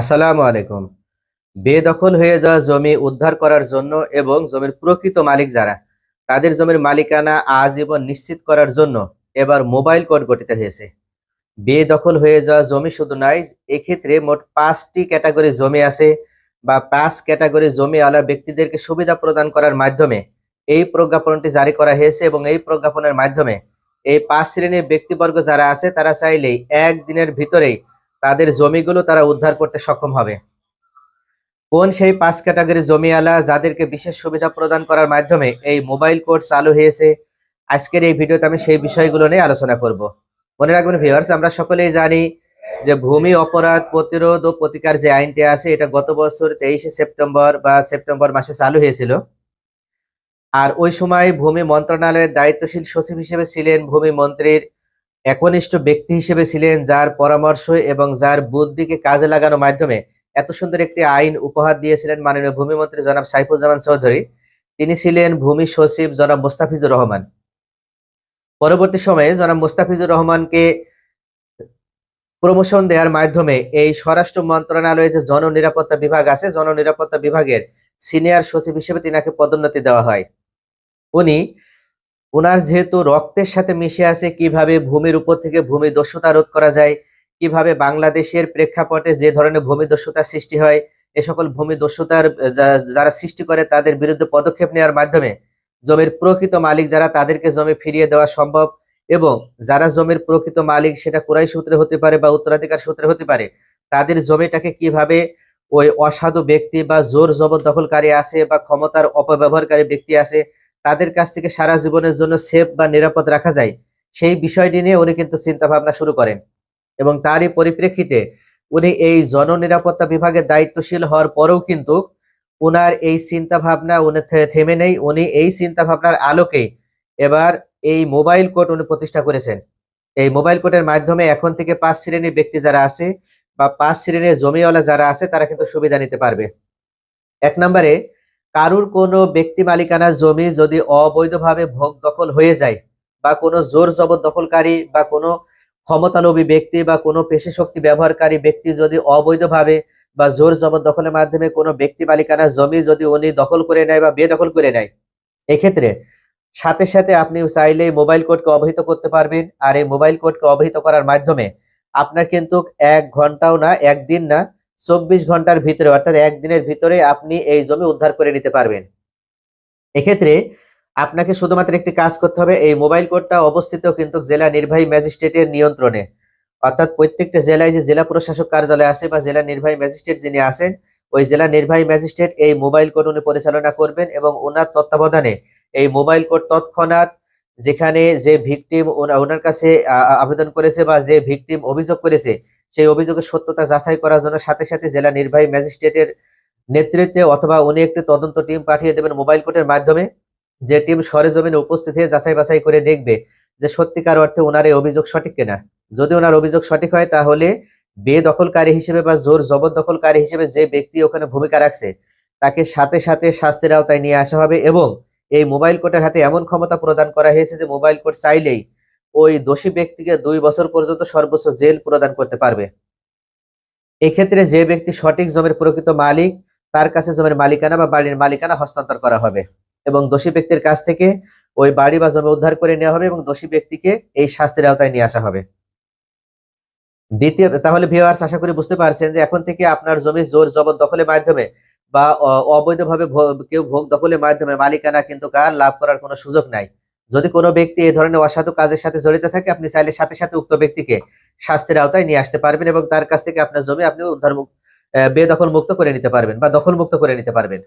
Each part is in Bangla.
আসসালামু আলাইকুম। বেদখল হয়ে যাওয়া জমি উদ্ধার করার জন্য এবং জমির প্রকৃত মালিক যারা, তাদের জমির মালিকানা আজীবন নিশ্চিত করার জন্য এবার মোবাইল কোড গঠিত হয়েছে। বেদখল হয়ে যাওয়া জমি শুধু নয়, এক্ষেত্রে মোট পাঁচটি ক্যাটাগরি জমি আছে বা পাঁচ ক্যাটাগরি জমি আলা ব্যক্তিদেরকে সুবিধা প্রদান করার মাধ্যমে এই প্রজ্ঞাপনটি জারি করা হয়েছে এবং এই প্রজ্ঞাপনের মাধ্যমে এই পাঁচ শ্রেণির ব্যক্তিবর্গ যারা আছে, তারা চাইলেই একদিনের ভিতরেই তাদের জমিগুলো তারা উদ্ধার করতে সক্ষম হবে। কোন সেই পাঁচ ক্যাটাগরি জমিওয়ালা যাদেরকে বিশেষ সুবিধা প্রদান করার মাধ্যমে এই মোবাইল কোড চালু হয়েছে, আজকের এই ভিডিওতে আমি সেই বিষয়গুলো নিয়ে আলোচনা করব। মনে রাখবেন ভিউয়ার্স, আমরা সকলেই জানি যে ভূমি অপরাধ প্রতিরোধ ও প্রতিকার যে আইনটি আছে, এটা গত বছর তেইশে সেপ্টেম্বর বা সেপ্টেম্বর মাসে চালু হয়েছিল। আর ওই সময় ভূমি মন্ত্রণালয়ের দায়িত্বশীল সচিব হিসেবে ছিলেন ভূমি মন্ত্রীর একনিষ্ঠ ব্যক্তি হিসেবে ছিলেন যার পরামর্শ এবং যার বুদ্ধিকে কাজে লাগানোর মাধ্যমে এত সুন্দর একটি আইন উপহার দিয়েছিলেন মাননীয় ভূমিমন্ত্রী জনাব সাইফুজ্জামান চৌধুরী। তিনি ছিলেন ভূমি সচিব জনাব মোস্তাফিজুর রহমান। পরবর্তী সময়ে জনাব মোস্তাফিজুর রহমানকে প্রমোশন দেওয়ার মাধ্যমে এই স্বরাষ্ট্র মন্ত্রণালয়ে যে জননিরাপত্তা বিভাগ আছে, জননিরাপত্তা বিভাগের সিনিয়র সচিব হিসেবে তিনাকে পদোন্নতি দেওয়া হয়। উনি ওনার যেহেতু রক্তের সাথে মিশে আছে, কীভাবে ভূমির উপর থেকে ভূমি দস্যুতা রোধ করা যায়, কীভাবে বাংলাদেশের প্রেক্ষাপটে যে ধরনের ভূমি দস্যুতার সৃষ্টি হয়, এ সকল ভূমি দস্যুতার যারা সৃষ্টি করে তাদের বিরুদ্ধে পদক্ষেপ নেওয়ার মাধ্যমে জমির প্রকৃত মালিক যারা তাদেরকে জমি ফিরিয়ে দেওয়া সম্ভব এবং যারা জমির প্রকৃত মালিক সেটা কুরাই সূত্রে হতে পারে বা উত্তরাধিকার সূত্রে হতে পারে, তাদের জমিটাকে কীভাবে ওই অসাধু ব্যক্তি বা জোর জবরদখলকারী আছে বা ক্ষমতার অপব্যবহারকারী ব্যক্তি আছে তাদের কাছ থেকে সারা জীবনের জন্য সেফ বা নিরাপদ রাখা যায়, সেই বিষয়টি নিয়ে উনি কিন্তু চিন্তা ভাবনা শুরু করেন এবং তারই পরিপ্রেক্ষিতে উনি এই জননিরাপত্তা বিভাগের দায়িত্বশীল হওয়ার পরেও কিন্তু উনার এই চিন্তা ভাবনা উনি থেমে নেই। উনি এই চিন্তা ভাবনার আলোকে এবার এই মোবাইল কোর্ট উনি প্রতিষ্ঠা করেছেন। এই মোবাইল কোর্টের মাধ্যমে এখন থেকে পাঁচ শ্রেণির ব্যক্তি যারা আছে বা পাঁচ শ্রেণির জমিওয়ালা যারা আছে, তারা কিন্তু সুবিধা নিতে পারবে। এক নম্বরে কারুর কোনো ব্যক্তি মালিকানার জমি যদি অবৈধভাবে ভোগ দখল হয়ে যায়, বা কোনো জোর জবর দখলকারী, বা কোনো ক্ষমতালোভী ব্যক্তি, বা কোনো পেশি শক্তি ব্যবহারকারী ব্যক্তি যদি অবৈধভাবে বা জোর জবর দখলের মাধ্যমে কোনো ব্যক্তি মালিকানার জমি যদি উনি দখল করে নেয় বা বেদখল করে নেয়, এক্ষেত্রে সাথে সাথে আপনি চাইলে মোবাইল কোডকে অবহিত করতে পারবেন। আর এই মোবাইল কোডকে অবহিত করার মাধ্যমে আপনার কিন্তু এক ঘন্টাও না, একদিন না চব্বিশ ঘণ্টার ভিতরে, অর্থাৎ একদিনের ভিতরে আপনি এই জমি উদ্ধার করে নিতে পারবেন। এক্ষেত্রে আপনাকে শুধুমাত্র একটি কাজ করতে হবে, এই মোবাইল কোডটা অবস্থিত কিন্তু জেলা নির্বাহী ম্যাজিস্ট্রেটের নিয়ন্ত্রণে। অর্থাৎ প্রত্যেকটা জেলায় যে জেলা প্রশাসক কার্যালয় আছে বা জেলা নির্বাহী ম্যাজিস্ট্রেট যিনি আছেন, ওই জেলা নির্বাহী ম্যাজিস্ট্রেট এই মোবাইল কোড উনি পরিচালনা করবেন এবং ওনার তত্ত্বাবধানে এই মোবাইল কোড তৎক্ষণাৎ যেখানে যে ভিকটিম ওনার কাছে আবেদন করেছে বা যে ভিকটিম অভিযোগ করেছে সেই অভিযোগের সত্যতা যাচাই করার জন্য সাথে সাথে জেলা নির্বাহী ম্যাজিস্ট্রেটের নেতৃত্বে অথবা উনি একটি তদন্ত টিম পাঠিয়ে দেবেন মোবাইল কোর্টের মাধ্যমে। যে টিম সরেজমিনে উপস্থিত হয়ে যাচাই বাছাই করে দেখবে যে সত্যিকার অর্থে ওনার এই অভিযোগ সঠিক কিনা। যদি ওনার অভিযোগ সঠিক হয়, তাহলে বেদখলকারী হিসেবে বা জোর জবরদখলকারী হিসেবে যে ব্যক্তি ওখানে ভূমিকা রাখছে, তাকে সাথে সাথে শাস্তির আওতায় নিয়ে আসা হবে এবং এই মোবাইল কোর্টের হাতে এমন ক্ষমতা প্রদান করা হয়েছে যে মোবাইল কোর্ট চাইলেই ওই দোষী ব্যক্তিকে দুই বছর পর্যন্ত সর্বোচ্চ জেল প্রদান করতে পারবে। এক্ষেত্রে যে ব্যক্তি সঠিক জমির প্রকৃত মালিক, তার কাছে জমির মালিকানা বা বাড়ির মালিকানা হস্তান্তর করা হবে এবং দোষী ব্যক্তির কাছ থেকে ওই বাড়ি বা জমি উদ্ধার করে নেওয়া হবে এবং দোষী ব্যক্তিকে এই শাস্তির আওতায় নিয়ে আসা হবে। দ্বিতীয়, তাহলে ভিউয়ার্স আশা করি বুঝতে পারছেন যে এখন থেকে আপনার জমি জোর জবর দখলের মাধ্যমে বা অবৈধভাবে কেউ ভোগ দখলের মাধ্যমে মালিকানা কিন্তু কার লাভ করার কোনো সুযোগ নাই। যদি কোনো ব্যক্তি এই ধরনের অসাধু কাজের সাথে জড়িত থাকে, আপনি চাইলে সাথে সাথে উক্ত ব্যক্তিকে শাস্তির আওতায় নিয়ে আসতে পারবেন এবং তার কাছ থেকে আপনার জমি আপনি উদ্ধার বেদখল মুক্ত করে নিতে পারবেন বা দখল মুক্ত করে নিতে পারবেন।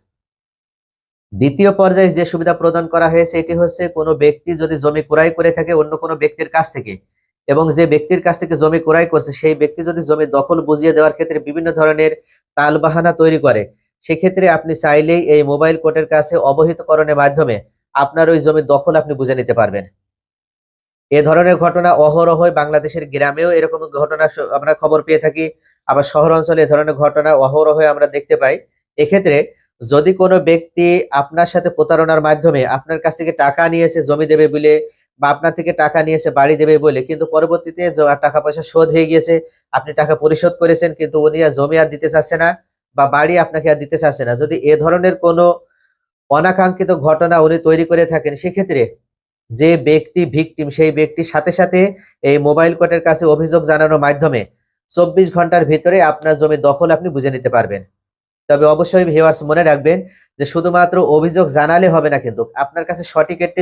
দ্বিতীয় পর্যায়ে যে সুবিধা প্রদান করা হয়েছে, এটি হচ্ছে কোনো ব্যক্তি যদি জমি ক্রয় করে থাকে অন্য কোনো ব্যক্তির কাছ থেকে এবং যে ব্যক্তির কাছ থেকে জমি ক্রয় করছে, সেই ব্যক্তি যদি জমি দখল বুঝিয়ে দেওয়ার ক্ষেত্রে বিভিন্ন ধরনের তালবাহানা তৈরি করে, সেক্ষেত্রে আপনি চাইলেই এই মোবাইল কোর্টের কাছে অবহিতকরণের মাধ্যমে আপনার ওই জমির দখল আপনি বুঝে নিতে পারবেন। এ ধরনের ঘটনা অহরহই বাংলাদেশের গ্রামেও এরকম ঘটনা আমরা খবর পেয়ে থাকি। আবার শহর অঞ্চলে এ ধরনের ঘটনা অহরহই আমরা দেখতে পাই। এক্ষেত্রে যদি কোনো ব্যক্তি আপনার সাথে প্রতারণার মাধ্যমে আপনার কাছ থেকে টাকা নিয়েছে, জমি দেবে বলে, বা আপনার থেকে টাকা নিয়েছে, বাড়ি দেবে বলে, কিন্তু পরবর্তীতে টাকা পয়সা শোধ হয়ে গিয়েছে, আপনি টাকা পরিশোধ করেছেন, কিন্তু উনি আর জমি আর দিতে চাচ্ছে না, বা বাড়ি আপনাকে আর দিতে চাচ্ছে না। যদি এ ধরনের কোনো অনাকাঙ্ক্ষিত ঘটনা উনি তৈরি করে থাকেন, সেক্ষেত্রে যে ব্যক্তি ভিকটিম সেই ব্যক্তির সাথে সাথে এই মোবাইল কোর্টের কাছে অভিযোগ জানানোর মাধ্যমে চব্বিশ ঘণ্টার ভিতরে আপনার জমি দখল আপনি বুঝে নিতে পারবেন। তবে অবশ্যই ভিউয়ার্স মনে রাখবেন যে শুধুমাত্র অভিযোগ জানালে হবে না কিন্তু আপনার কাছে সঠিক একটি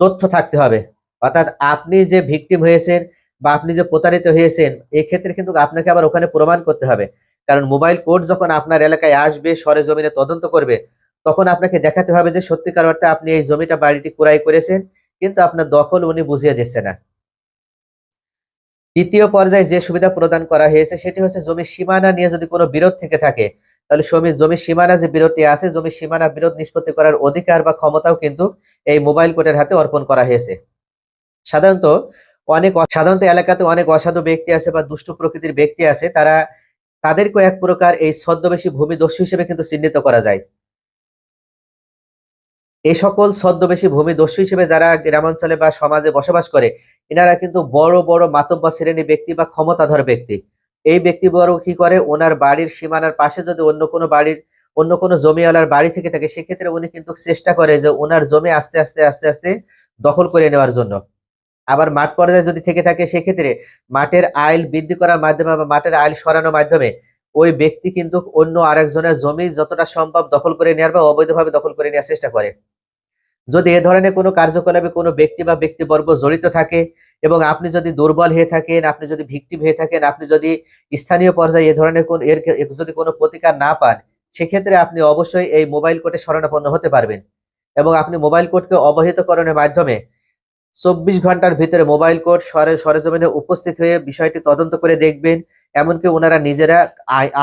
তথ্য থাকতে হবে। অর্থাৎ আপনি যে ভিকটিম হয়েছেন বা আপনি যে প্রতারিত হয়েছেন, এক্ষেত্রে কিন্তু আপনাকে আবার ওখানে প্রমাণ করতে হবে। কারণ মোবাইল কোর্ট যখন আপনার এলাকায় আসবে সরে জমিনে তদন্ত করবে তখন আপনাকে দেখাতে হবে যে সত্যিকার অর্থে আপনি এই জমিটা বাড়িটি ক্রয় করেছেন, কিন্তু আপনার দখল উনি বুঝিয়ে দিচ্ছে না। তৃতীয় পর্যায়ে যে সুবিধা প্রদান করা হয়েছে, সেটি হচ্ছে জমির সীমানা নিয়ে যদি কোনো বিরোধ থেকে থাকে, তাহলে জমির জমির সীমানা যে বিরোধটি আছে জমির সীমানা বিরোধ নিষ্পত্তি করার অধিকার বা ক্ষমতাও কিন্তু এই মোবাইল কোর্টের হাতে অর্পণ করা হয়েছে। সাধারণত অনেক সাধারণত এলাকাতে অনেক অসাধু ব্যক্তি আছে বা দুষ্ট প্রকৃতির ব্যক্তি আছে, তারা তাদেরকে এক প্রকার এই ছদ্মবেশী ভূমিদস্যু হিসেবে কিন্তু চিহ্নিত করা যায়। এই সকল ছদ্মবেশী ভূমি ভূমিদস্যু হিসেবে যারা গ্রামাঞ্চলে বা সমাজে বসবাস করে, এনারা কিন্তু বড় বড় মাতব্য শ্রেণি ব্যক্তি বা ক্ষমতাধর ব্যক্তি। এই ব্যক্তিবর্গ কি করে? ওনার বাড়ির সীমানার পাশে যদি অন্য কোনো বাড়ির, অন্য কোনো জমিওয়ালার বাড়ি থেকে থাকে, সেক্ষেত্রে উনি কিন্তু চেষ্টা করে যে ওনার জমি আস্তে আস্তে আস্তে আস্তে দখল করে নেওয়ার জন্য। আবার মাঠ পর্যায়ে যদি থেকে থাকে, সেক্ষেত্রে মাঠের আইল বৃদ্ধি করার মাধ্যমে বা মাঠের আইল সরানোর মাধ্যমে ওই ব্যক্তি কিন্তু অন্য আরেকজনের জমি যতটা সম্ভব দখল করে নেওয়ার বা অবৈধভাবে দখল করে নেওয়ার চেষ্টা করে। যদি এ ধরনের কোনো কার্যকলাপে কোনো ব্যক্তি বা ব্যক্তিবর্গ জড়িত থাকে এবং আপনি যদি দুর্বল হয়ে থাকেন, আপনি যদি ভিকটিম হয়ে থাকেন, আপনি যদি স্থানীয় পর্যায়ে এ ধরনের কোন, এর যদি কোনো প্রতিকার না পান, সেক্ষেত্রে আপনি অবশ্যই এই মোবাইল কোর্টে শরণাপন্ন হতে পারবেন এবং আপনি মোবাইল কোর্টকে অবহিতকরণের মাধ্যমে চব্বিশ ঘণ্টার ভিতরে মোবাইল কোর্ট সরে, সরেজমিনে উপস্থিত হয়ে বিষয়টি তদন্ত করে দেখবেন। এমনকি ওনারা নিজেরা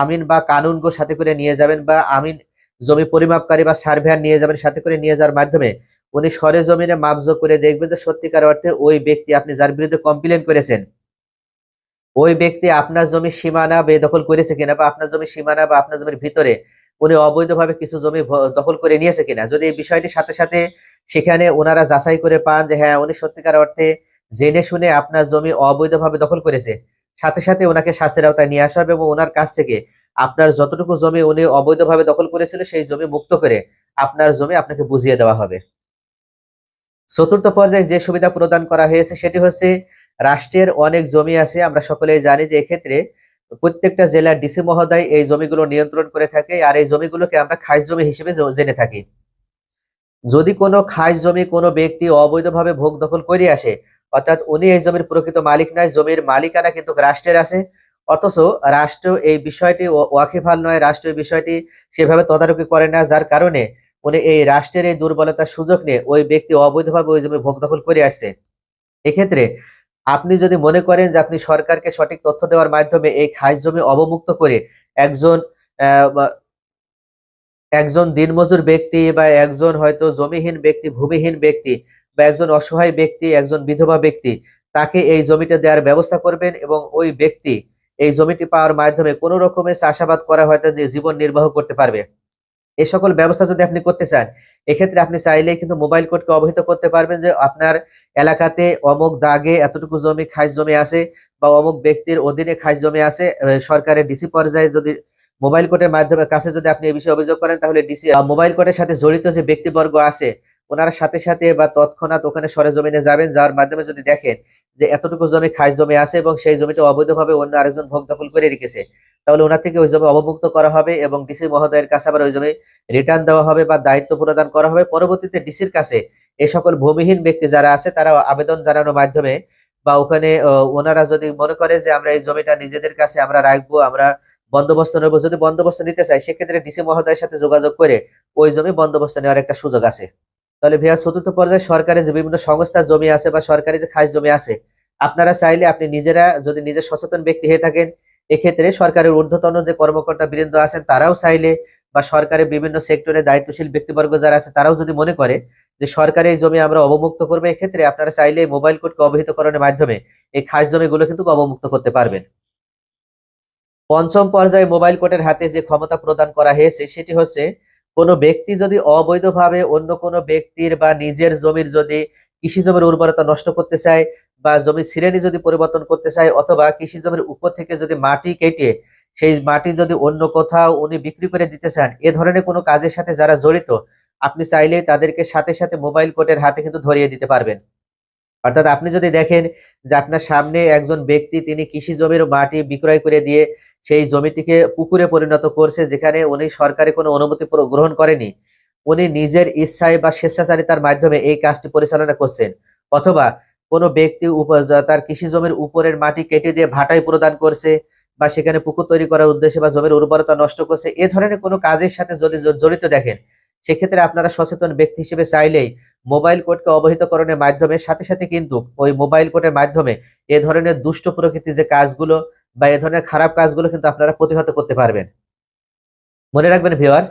আমিন বা কানুনগো সাথে করে নিয়ে যাবেন বা আমিন জমি পরিমাপকারী বা সার্ভেয়ার নিয়ে যাবেন, সাথে করে নিয়ে যাওয়ার মাধ্যমে উনি সরেজমিনে মাপজোক করে দেখবেন যে সত্যিকার অর্থে ওই ব্যক্তি আপনি যার বিরুদ্ধে কমপ্লেন করেছেন, ওই ব্যক্তি আপনার জমি সীমানা বেদখল করেছে কিনা বা আপনার জমির সীমানা বা আপনার জমির ভিতরে উনি অবৈধভাবে কিছু জমি দখল করে নিয়েছে কিনা। যদি এই বিষয়টির সাথে সাথে সেখানে ওনারা যাচাই করে পান যে হ্যাঁ উনি সত্যিকার অর্থে জেনে শুনে আপনার জমি অবৈধভাবে দখল করেছে সাথে সাথে ওনাকে শাস্তির আওতায় নিয়ে আসা হবে এবং ওনার কাছ থেকে আপনার যতটুকু জমি উনি অবৈধভাবে দখল করেছিল, সেই জমি মুক্ত করে আপনার জমি আপনাকে বুঝিয়ে দেওয়া হবে। চতুর্থ পর্যায়ে যে সুবিধা প্রদান করা হয়েছে, সেটি হচ্ছে রাষ্ট্রের অনেক জমি আছে, আমরা সকলেই জানি যে এক্ষেত্রে প্রত্যেকটা জেলার ডিসি মহোদয় এই জমিগুলো নিয়ন্ত্রণ করে থাকে আর এই জমিগুলোকে আমরা খাস জমি হিসেবে জেনে থাকি। যদি কোনো খাস জমি কোনো ব্যক্তি অবৈধভাবে ভোগ দখল করে আসে অর্থাৎ উনি এই জমির প্রকৃত মালিক নয়, জমির মালিকানা কিন্তু রাষ্ট্রের আছে। অথচ রাষ্ট্র এই বিষয়টি ও- ওয়াকিবহাল নয়, রাষ্ট্র এই বিষয়টি সেভাবে তদারকি করে না, যার কারণে উনি এই রাষ্ট্রের এই দুর্বলতার সুযোগ নিয়ে ওই ব্যক্তি অবৈধভাবে ওই জমি ভোগ দখল করে আসছে। এক্ষেত্রে আপনি যদি মনে করেন যে আপনি সরকারকে সঠিক তথ্য দেওয়ার মাধ্যমে এই খাস জমি অবমুক্ত করে একজন একজন দিনমজুর ব্যক্তি বা একজন হয়তো জমিহীন ব্যক্তি, ভূমিহীন ব্যক্তি বা একজন অসহায় ব্যক্তি, একজন বিধবা ব্যক্তি, তাকে এই জমিটা দেওয়ার ব্যবস্থা করবেন এবং ওই ব্যক্তি এই জমিটি পাওয়ার মাধ্যমে কোনো রকমের চাষাবাদ করা হয়তো জীবন নির্বাহ করতে পারবে। এই সকল ব্যবস্থা যদি আপনি করতে চান, এক্ষেত্রে আপনি চাইলে কিন্তু মোবাইল কোর্টকে অবহিত করতে পারবেন যে আপনার এলাকাতে অমুক দাগে এতটুকু জমি খাস জমি আছে বা অমুক ব্যক্তির অধীনে খাস জমি আছে সরকারের ডিসি পর্যায়ে যদি মোবাইল কোর্টের মাধ্যমে কাছে যদি আপনি এই বিষয়ে অভিযোগ করেন, তাহলে ডিসি মোবাইল কোর্টের সাথে জড়িত যে ব্যক্তিবর্গ আছে ওনারা সাথে সাথে বা তৎক্ষণাৎ ওখানে সরেজমিনে যাবেন, যাওয়ার মাধ্যমে যদি দেখেন যে এতটুকু জমি খাস জমি আছে এবং সেই জমিটা অবৈধভাবে অন্য আরেকজন ভোগ দখল করে রেখেছে, তাহলে ওনার থেকে ওই জমি অবমুক্ত করা হবে এবং ডিসি মহোদয়ের কাছে আবার ওই জমি রিটার্ন দেওয়া হবে বা দায়িত্ব প্রদান করা হবে। পরবর্তীতে ডিসির কাছে এই সকল ভূমিহীন ব্যক্তি যারা আছে, তারা আবেদন জানানোর মাধ্যমে বা ওখানে ওনারা যদি মনে করে যে আমরা এই জমিটা নিজেদের কাছে আমরা রাখব, আমরা বন্দোবস্ত নেব, যদি বন্দোবস্ত নিতে চাই সেক্ষেত্রে ডিসি মহোদয়ের সাথে যোগাযোগ করে ওই জমি বন্দোবস্ত নেওয়ার একটা সুযোগ আছে। তাহলে ভিয়া চতুর্থ পর্যায়ে সরকারি যে বিভিন্ন সংস্থার জমি আছে বা সরকারি যে খাস জমি আছে, আপনারা চাইলে আপনি নিজেরা যদি নিজে সচেতন ব্যক্তি হয়ে থাকেন, এক্ষেত্রে সরকারের ঊর্ধ্বতন যে কর্মকর্তা বৃন্দ আছেন, তারাও চাইলে বা সরকারের বিভিন্ন সেক্টরে দায়িত্বশীল ব্যক্তিবর্গ যারা আছে, তারাও যদি মনে করে যে সরকারি এই জমি আমরা অবমুক্ত করব, এক্ষেত্রে আপনারা চাইলে মোবাইল কোর্টকে অবহিতকরণের মাধ্যমে এই খাস জমিগুলো কিন্তু অবমুক্ত করতে পারবেন। পঞ্চম পর্যায়ে মোবাইল কোর্টের হাতে যে ক্ষমতা প্রদান করা হয়েছে, সেটি হচ্ছে কোনো ব্যক্তি যদি অবৈধভাবে অন্য কোনো ব্যক্তির বা নিজের জমির যদি কৃষি জমির উর্বরতা নষ্ট করতে চায় বা জমি শ্রেণি যদি পরিবর্তন করতে চায় অথবা কৃষি জমির উপর থেকে যদি মাটি কেটে সেই মাটি যদি অন্য কোথাও উনি বিক্রি করে দিতে চান, এ ধরনের কোনো কাজের সাথে যারা জড়িত, আপনি চাইলে তাদেরকে সাথে সাথে মোবাইল কোর্টের হাতে কিন্তু ধরিয়ে দিতে পারবেন। অর্থাৎ আপনি যদি দেখেন যে আপনার সামনে একজন ব্যক্তি তিনি কৃষি জমির মাটি বিক্রয় করে দিয়ে সেই জমিটিকে পুকুরে পরিণত করছে, যেখানে উনি সরকারি কোনো অনুমতি গ্রহণ করেনি, উনি নিজের ইচ্ছায় বা স্বেচ্ছাচারিতার মাধ্যমে এই কাজটি পরিচালনা করছেন। অথবা কোনো ব্যক্তি তার কৃষি জমির উপরের মাটি কেটে দিয়ে ভাটাই প্রদান করছে বা সেখানে পুকুর তৈরি করার উদ্দেশ্যে বা জমির উর্বরতা নষ্ট করছে, এ ধরনের কোনো কাজের সাথে যদি জড়িত দেখেন সেক্ষেত্রে আপনারা সচেতন ব্যক্তি হিসেবে চাইলেই মোবাইল কোর্টকে অবহিতকরণের মাধ্যমে, সাথে সাথে কিন্তু ওই মোবাইল কোর্টের মাধ্যমে এ ধরনের দুষ্ট প্রকৃতির যে কাজগুলো বা এ ধরনের খারাপ কাজগুলো কিন্তু আপনারা প্রতিহত করতে পারবেন। মনে রাখবেন ভিওয়ার্স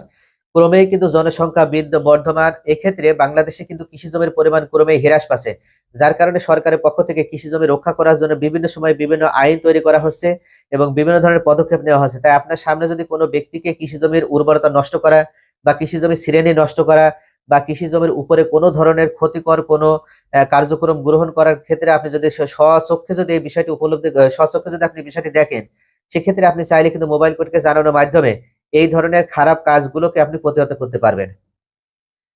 ক্রমেই কিন্তু জনসংখ্যা বৃদ্ধ, বর্ধমান, এক্ষেত্রে বাংলাদেশে কিন্তু কৃষি জমির পরিমাণ ক্রমেই হ্রাস পাচ্ছে। যার কারণে সরকারের পক্ষ থেকে কৃষি জমি রক্ষা করার জন্য বিভিন্ন সময় বিভিন্ন আইন তৈরি করা হচ্ছে এবং বিভিন্ন ধরনের পদক্ষেপ নেওয়া হচ্ছে। তাই আপনার সামনে যদি কোনো ব্যক্তিকে কৃষি জমির উর্বরতা নষ্ট করা বা কৃষি জমি শ্রেণি নষ্ট করা বা কৃষি জমির উপরে কোনো ধরনের ক্ষতিকর কোনো কার্যক্রম গ্রহণ করার ক্ষেত্রে আপনি যদি স্বচক্ষে যদি এই বিষয়টি উপলব্ধি স্বচক্ষে যদি আপনি বিষয়টি দেখেন, সেক্ষেত্রে আপনি চাইলে কিন্তু মোবাইল কোর্টকে জানানোর মাধ্যমে এই ধরনের খারাপ কাজগুলোকে আপনি প্রতিহত করতে পারবেন।